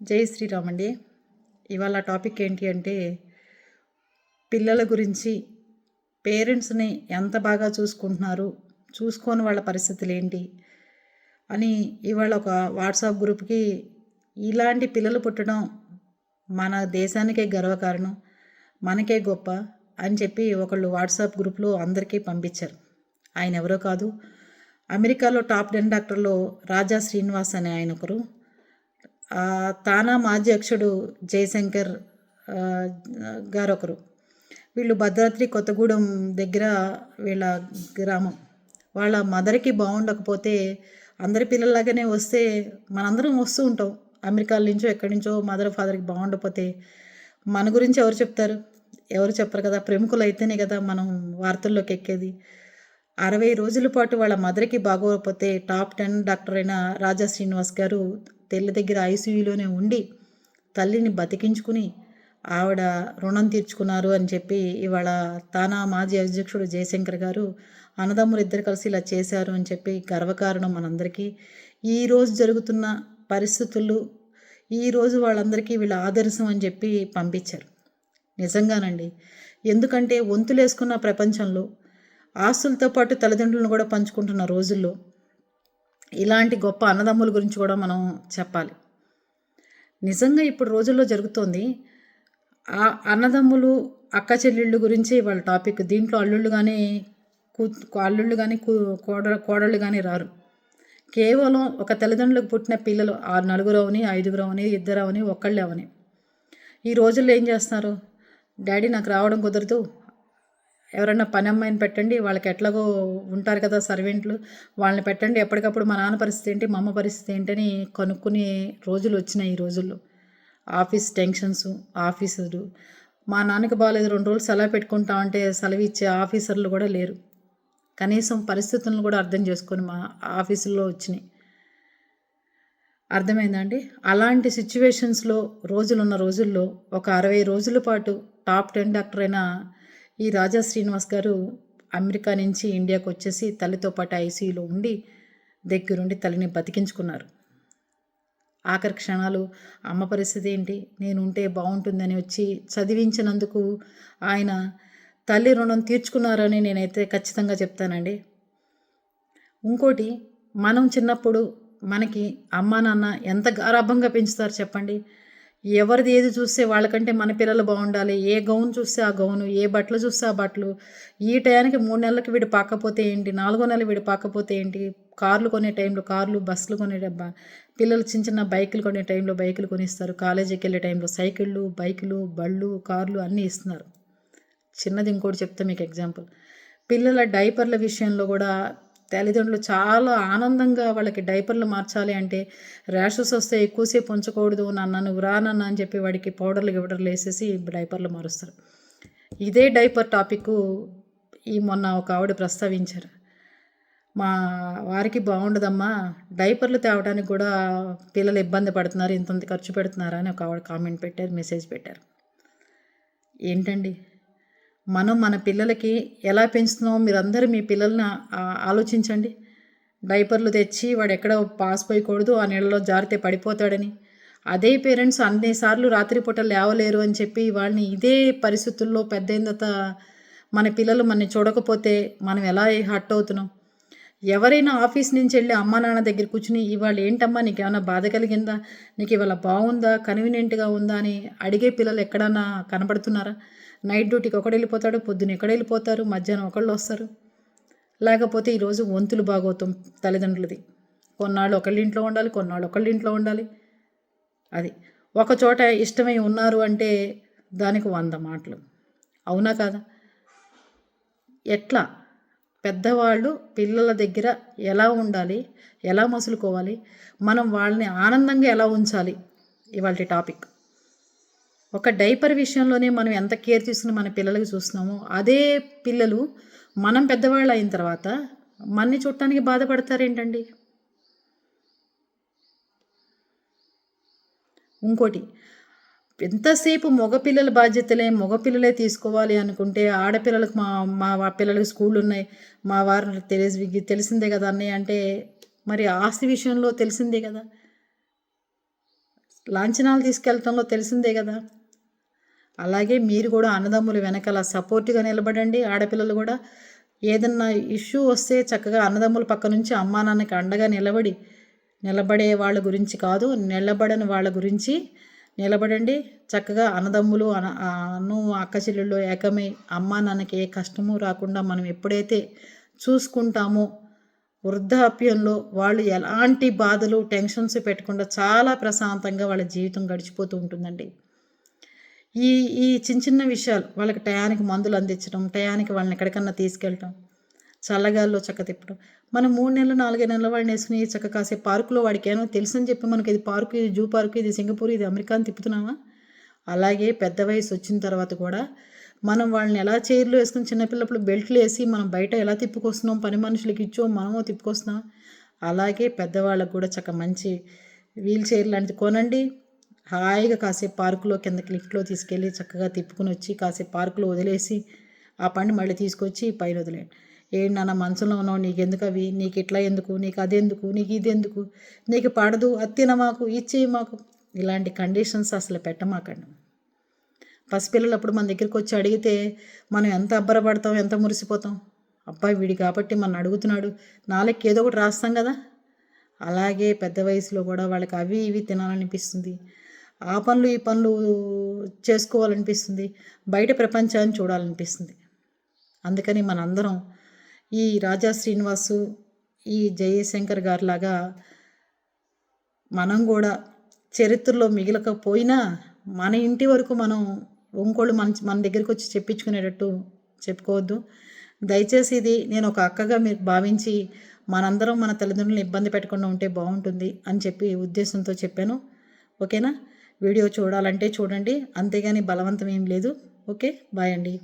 జై శ్రీరామ్ అండి. ఇవాళ టాపిక్ ఏంటి అంటే పిల్లల గురించి పేరెంట్స్ని ఎంత బాగా చూసుకుంటున్నారు చూసుకోని వాళ్ళ పరిస్థితులు ఏంటి అని ఇవాళ ఒక వాట్సాప్ గ్రూప్కి ఇలాంటి పిల్లలు పుట్టడం మన దేశానికే గర్వకారణం మనకే గొప్ప అని చెప్పి ఒకళ్ళు వాట్సాప్ గ్రూప్లో అందరికీ పంపించారు. ఆయన ఎవరో కాదు అమెరికాలో టాప్ టెన్ డాక్టర్లో రాజా శ్రీనివాస్ అనే ఆయన ఒకరు తానా మాజీ అధ్యక్షుడు జయశంకర్ గారు ఒకరు వీళ్ళు భద్రాద్రి కొత్తగూడెం దగ్గర వీళ్ళ గ్రామం. వాళ్ళ మదర్కి బాగుండకపోతే అందరి పిల్లలాగానే వస్తే మనందరం వస్తూ ఉంటాం. అమెరికా నుంచో ఎక్కడి నుంచో మదర్ ఫాదర్కి బాగుండకపోతే మన గురించి ఎవరు చెప్తారు? ఎవరు చెప్పరు కదా? ప్రముఖులు అయితేనే కదా మనం వార్తల్లోకి ఎక్కేది. అరవై రోజుల పాటు వాళ్ళ మదర్కి బాగోకపోతే టాప్ టెన్ డాక్టర్ అయిన రాజా శ్రీనివాస్ గారు తెల్ల దగ్గర ఐసీయూలోనే ఉండి తల్లిని బతికించుకుని ఆవిడ రుణం తీర్చుకున్నారు అని చెప్పి ఇవాళ తానా మాజీ అధ్యక్షుడు జయశంకర్ గారు అన్నదమ్ములు ఇద్దరు కలిసి ఇలా చేశారు అని చెప్పి గర్వకారణం మనందరికీ. ఈరోజు జరుగుతున్న పరిస్థితులు ఈరోజు వాళ్ళందరికీ వీళ్ళ ఆదర్శం అని చెప్పి పంపించారు. నిజంగానండి. ఎందుకంటే వంతులేసుకున్న ప్రపంచంలో ఆస్తులతో పాటు తల్లిదండ్రులను కూడా పంచుకుంటున్న రోజుల్లో ఇలాంటి గొప్ప అన్నదమ్ముల గురించి కూడా మనం చెప్పాలి. నిజంగా ఇప్పుడు రోజుల్లో జరుగుతోంది ఆ అన్నదమ్ములు అక్క చెల్లెళ్ళు గురించి వాళ్ళ టాపిక్. దీంట్లో అల్లుళ్ళు కానీ కూ అల్లుళ్ళు కానీ కూ కోడ కోడళ్ళు కానీ రారు. కేవలం ఒక తల్లిదండ్రులకు పుట్టిన పిల్లలు ఆరు నలుగురు అవని ఐదుగురు అవని ఇద్దరు అవని ఒక్కళ్ళు అవని ఈ రోజుల్లో ఏం చేస్తున్నారు డాడీ నాకు రావడం కుదరదు ఎవరైనా పని అమ్మాయిని పెట్టండి వాళ్ళకి ఎట్లాగో ఉంటారు కదా సర్వెంట్లు వాళ్ళని పెట్టండి. ఎప్పటికప్పుడు మా నాన్న పరిస్థితి ఏంటి మా అమ్మ పరిస్థితి ఏంటని కనుక్కునే రోజులు వచ్చినాయి ఈ రోజుల్లో. ఆఫీస్ టెన్షన్స్ ఆఫీసరు మా నాన్నకి బాగాలేదు రెండు రోజులు సెలవు పెట్టుకుంటామంటే సెలవు ఇచ్చే ఆఫీసర్లు కూడా లేరు. కనీసం పరిస్థితులను కూడా అర్థం చేసుకొని మా ఆఫీసుల్లో వచ్చినాయి. అర్థమైందండి అలాంటి సిచ్యువేషన్స్లో రోజులున్న రోజుల్లో ఒక అరవై రోజుల పాటు టాప్ టెన్ డాక్టర్ అయిన ఈ రాజా శ్రీనివాస్ గారు అమెరికా నుంచి ఇండియాకు వచ్చేసి తల్లితో పాటు ఐసీయూలో ఉండి దగ్గరుండి తల్లిని బతికించుకున్నారు. ఆఖరి క్షణాలు అమ్మ పరిస్థితి ఏంటి? నేను ఉంటే బాగుంటుందని వచ్చి చదివించినందుకు ఆయన తల్లి రుణం తీర్చుకున్నారని నేనైతే ఖచ్చితంగా చెప్తానండి. ఇంకోటి మనం చిన్నప్పుడు మనకి అమ్మా నాన్న ఎంత గారాభంగా పెంచుతారు చెప్పండి? ఎవరిది ఏది చూస్తే వాళ్ళకంటే మన పిల్లలు బాగుండాలి ఏ గౌన్ చూస్తే ఆ గౌను ఏ బట్టలు చూస్తే ఆ బట్టలు ఈ టయానికి మూడు నెలలకి వీడు పాకపోతే ఏంటి నాలుగో నెల వీడు పాకపోతే ఏంటి కార్లు కొనే టైంలో కార్లు బస్సులు కొనే డబ్బా పిల్లలు చిన్న చిన్న బైకులు కొనే టైంలో బైకులు కొనిస్తారు కాలేజీకి వెళ్ళే టైంలో సైకిళ్ళు బైకులు బళ్ళు కార్లు అన్నీ ఇస్తున్నారు. చిన్నది ఇంకోటి చెప్తా మీకు ఎగ్జాంపుల్. పిల్లల డైపర్ల విషయంలో కూడా తల్లిదండ్రులు చాలా ఆనందంగా వాళ్ళకి డైపర్లు మార్చాలి అంటే ర్యాషెస్ వస్తే ఎక్కువసేపు ఉంచకూడదు నాన్న నువ్వు రా అని చెప్పి వాడికి పౌడర్లు గివడర్లు వేసేసి డైపర్లు మారుస్తారు. ఇదే డైపర్ టాపిక్ ఈ మొన్న ఒక ఆవిడ ప్రస్తావించారు. మా వారికి బాగుండదమ్మా డైపర్లు తేవడానికి కూడా పిల్లలు ఇబ్బంది పడుతున్నారు ఇంతంత ఖర్చు పెడుతున్నారా అని ఒక ఆవిడ కామెంట్ పెట్టారు మెసేజ్ పెట్టారు. ఏంటండి? మనం మన పిల్లలకి ఎలా పెంచుతున్నామో మీరందరూ మీ పిల్లల్ని ఆలోచించండి. డైపర్లు తెచ్చి వాడు ఎక్కడ పాస్ పోయకూడదు ఆ నీళ్ళలో జారితే పడిపోతాడని. అదే పేరెంట్స్ అన్నిసార్లు రాత్రిపూట లేవలేరు అని చెప్పి వాళ్ళని ఇదే పరిస్థితుల్లో పెద్ద తర్వాత మన పిల్లలు మనని చూడకపోతే మనం ఎలా హట్ అవుతున్నాం? ఎవరైనా ఆఫీస్ నుంచి వెళ్ళి అమ్మా నాన్న దగ్గర కూర్చుని ఇవాళ ఏంటమ్మా నీకు ఏమైనా బాధ కలిగిందా? నీకు ఇవాళ బాగుందా? కన్వీనియంట్గా ఉందా? అని అడిగే పిల్లలు ఎక్కడన్నా కనపడుతున్నారా? నైట్ డ్యూటీకి ఒకడు వెళ్ళిపోతాడు పొద్దున ఎక్కడ వెళ్ళిపోతారు మధ్యాహ్నం ఒకళ్ళు వస్తారు. లేకపోతే ఈరోజు వంతులు బాగోతాం తల్లిదండ్రులది. కొన్నాళ్ళు ఒకళ్ళ ఇంట్లో ఉండాలి కొన్నాళ్ళు ఒకళ్ళ ఇంట్లో ఉండాలి. అది. ఒక చోట ఇష్టమై ఉన్నారు అంటే దానికి వంద మాటలు. అవునా కాదా? ఎట్లా? పెద్దవాళ్ళు పిల్లల దగ్గర ఎలా ఉండాలి? ఎలా మసులుకోవాలి? మనం వాళ్ళని ఆనందంగా ఎలా ఉంచాలి? ఇవాళ టాపిక్. ఒక డైపర్ విషయంలోనే మనం ఎంత కేర్ తీసుకుని మన పిల్లలకి చూస్తున్నామో అదే పిల్లలు మనం పెద్దవాళ్ళు అయిన తర్వాత మన్ని చూడటానికి బాధపడతారేంటండి ఇంకోటి ఎంతసేపు మగపిల్లల బాధ్యతలే మగపిల్లలే తీసుకోవాలి అనుకుంటే ఆడపిల్లలకు మా మా పిల్లలకు పిల్లలకి స్కూళ్ళు ఉన్నాయి మా వారు తెలిసి తెలిసిందే కదా అన్నయ్య అంటే మరి ఆస్తి విషయంలో తెలిసిందే కదా? లాంఛనాలు తీసుకెళ్తంలో తెలిసిందే కదా. అలాగే మీరు కూడా అన్నదమ్ములు వెనకాల సపోర్ట్గా నిలబడండి. ఆడపిల్లలు కూడా ఏదన్నా ఇష్యూ వస్తే చక్కగా అన్నదమ్ముల పక్క నుంచి అమ్మా నాన్నకి అండగా నిలబడి నిలబడే వాళ్ళ గురించి కాదు నిలబడని వాళ్ళ గురించి నిలబడండి. చక్కగా అన్నదమ్ములు అన్ను అక్క చెల్లెళ్ళు ఏకమై అమ్మా నాన్నకి ఏ కష్టము రాకుండా మనం ఎప్పుడైతే చూసుకుంటామో వృద్ధాప్యంలో వాళ్ళు ఎలాంటి బాధలు టెన్షన్స్ పెట్టకుండా చాలా ప్రశాంతంగా వాళ్ళ జీవితం గడిచిపోతూ ఉంటుందండి. ఈ ఈ చిన్న చిన్న విషయాలు వాళ్ళకి టయానికి మందులు అందించడం టయానికి వాళ్ళని ఎక్కడికన్నా తీసుకెళ్ళటం చల్లగాల్లో చక్క తిప్పడం. మనం మూడు నెలలు నాలుగైదు నెలల వాడిని వేసుకుని చక్క కాసే పార్కులో వాడికి ఏమో తెలుసని చెప్పి మనకి ఇది పార్కు ఇది జూ పార్కు ఇది సింగపూర్ ఇది అమెరికా అని తిప్పుతున్నామా? అలాగే పెద్ద వయసు వచ్చిన తర్వాత కూడా మనం వాళ్ళని ఎలా చైర్లు వేసుకుని చిన్నపిల్లప్పుడు బెల్ట్లు వేసి మనం బయట ఎలా తిప్పుకొస్తున్నాం పని మనుషులకి ఇచ్చో మనమో తిప్పుకొస్తున్నాం? అలాగే పెద్దవాళ్ళకు కూడా చక్క మంచి వీల్ చైర్ లాంటిది కొనండి. హాయిగా కాసేపు పార్కులో కిందకి లిఫ్ట్లో తీసుకెళ్ళి చక్కగా తిప్పుకుని వచ్చి కాసేపు పార్కులో వదిలేసి ఆ పని మళ్ళీ తీసుకొచ్చి పైన వదిలేయండి. ఏంటి నాన్న మనసులో ఉన్నావు నీకు ఎందుకు అవి? నీకు ఇట్లా ఎందుకు? నీకు అదెందుకు? నీకు ఇది ఎందుకు నీకు పడదు అత్తిన మాకు ఇచ్చేయి మాకు ఇలాంటి కండిషన్స్ అసలు పెట్టమాకండి. పసిపిల్లలు అప్పుడు మన దగ్గరికి వచ్చి అడిగితే మనం ఎంత అబ్బరపడతాం ఎంత మురిసిపోతాం? అబ్బాయి వీడి కాబట్టి మన అడుగుతున్నాడు. నాలుగు ఏదో ఒకటి రాస్తాం కదా. అలాగే పెద్ద వయసులో కూడా వాళ్ళకి అవి ఇవి తినాలనిపిస్తుంది. ఆ పనులు ఈ పనులు చేసుకోవాలనిపిస్తుంది. బయట ప్రపంచాన్ని చూడాలనిపిస్తుంది. అందుకని మనందరం ఈ రాజా శ్రీనివాసు ఈ జయశంకర్ గారిలాగా మనం కూడా చరిత్రలో మిగిలకపోయినా మన ఇంటి వరకు మనం ఇంకోళ్ళు మన మన దగ్గరికి వచ్చి చెప్పించుకునేటట్టు చెప్పుకోవద్దు. దయచేసి ఇది నేను ఒక అక్కగా మీరు భావించి మనందరం మన తల్లిదండ్రులను ఇబ్బంది పెట్టకుండా ఉంటే బాగుంటుంది అని చెప్పి ఉద్దేశంతో చెప్పాను. ఓకేనా? వీడియో చూడాలంటే చూడండి. అంతేగాని బలవంతం ఏం లేదు. ఓకే? బాయ్ అండి.